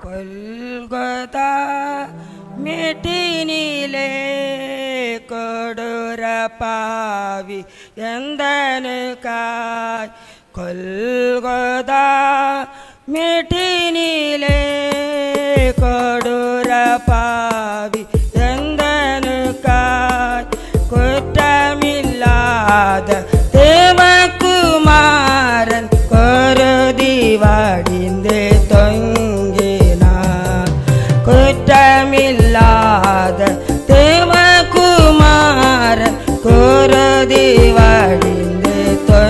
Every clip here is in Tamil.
கொல்கதா மெட்டினிலே கொடூர பாவி எந்தனுக்காய்? கொல்கதா மெட்டினிலே கொருதி வாடிந்து தொங்கினான்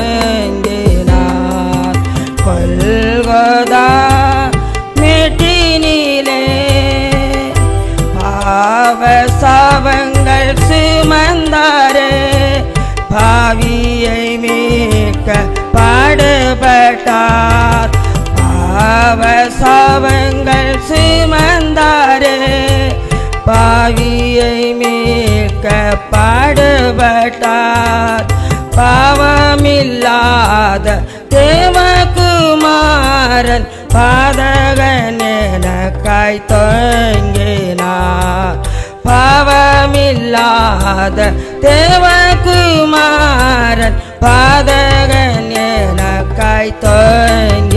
கொல்கதா மெட்டினிலே பாவ சாபங்கள் சுமந்தாரே பாவியை மீட்க பாடுபட்டார். பாவ சாபங்கள் சுமந்தாரே பாவியை மீட்க பாடுபட்டார். பாவமில்லாத தேவகுமாரன் பாதகன் எனக்காய் தொங்கினார். பாவமில்லாத தேவகுமாரன் பாதகன் எனக்காய் தொங்க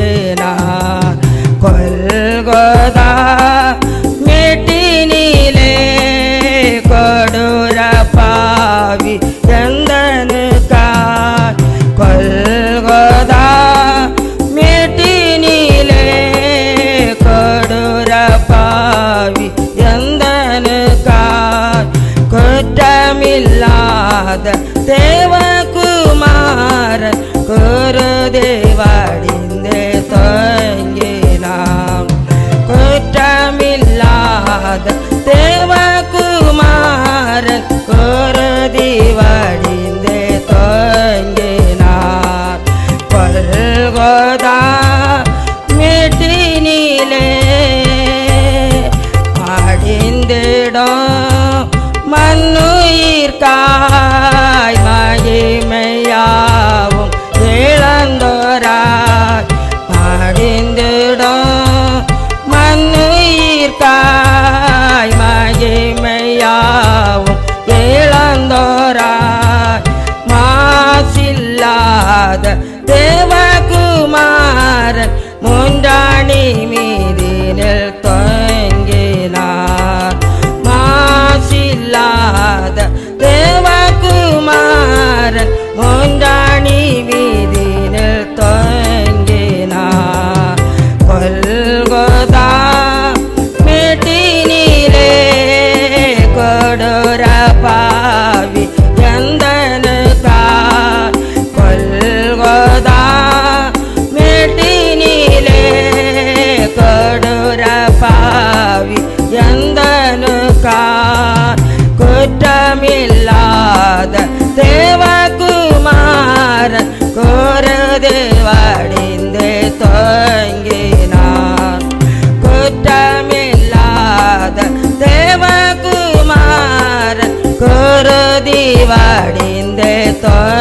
குருதி வடிந்து தொங்கினான்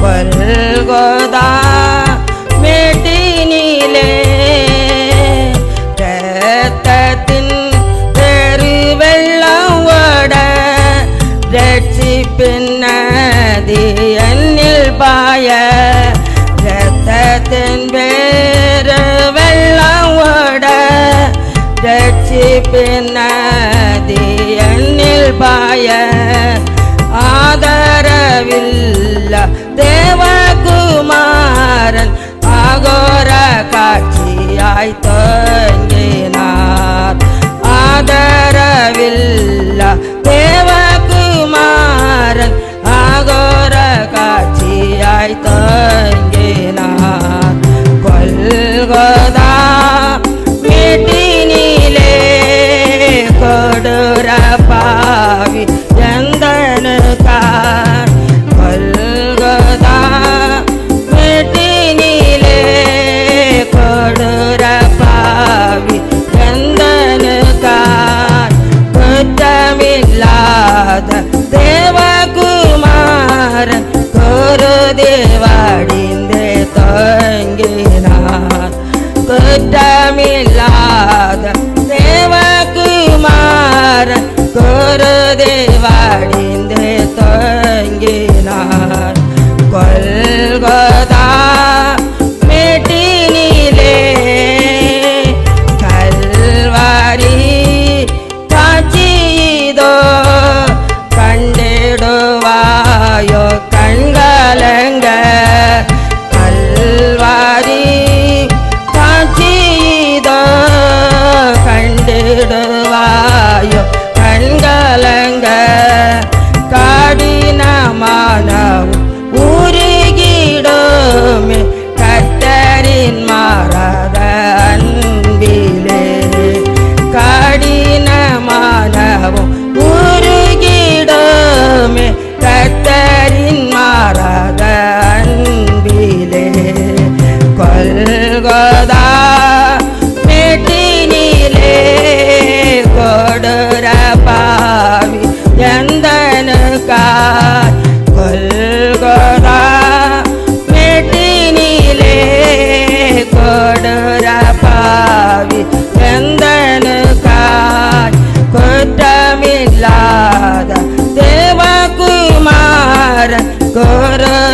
கொல்கோதா மெட்டினிலே ரத்தத்தின் பெருவெள்ளம் ஓட ரட்சிப்பின் நதி என்னில் பாய ரத்தத்தின் வேறு வெள்ளம் ஓட ரட்சிப்பின் நதி பாய ஆதரவில்ல. தேவகுமாரன் அகோர காட்சியாய்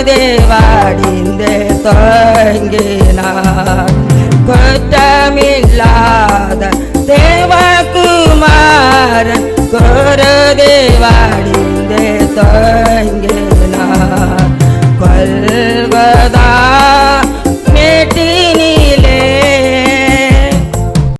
தேவாடிந்து தொங்கினார். குற்றமில்லாத தே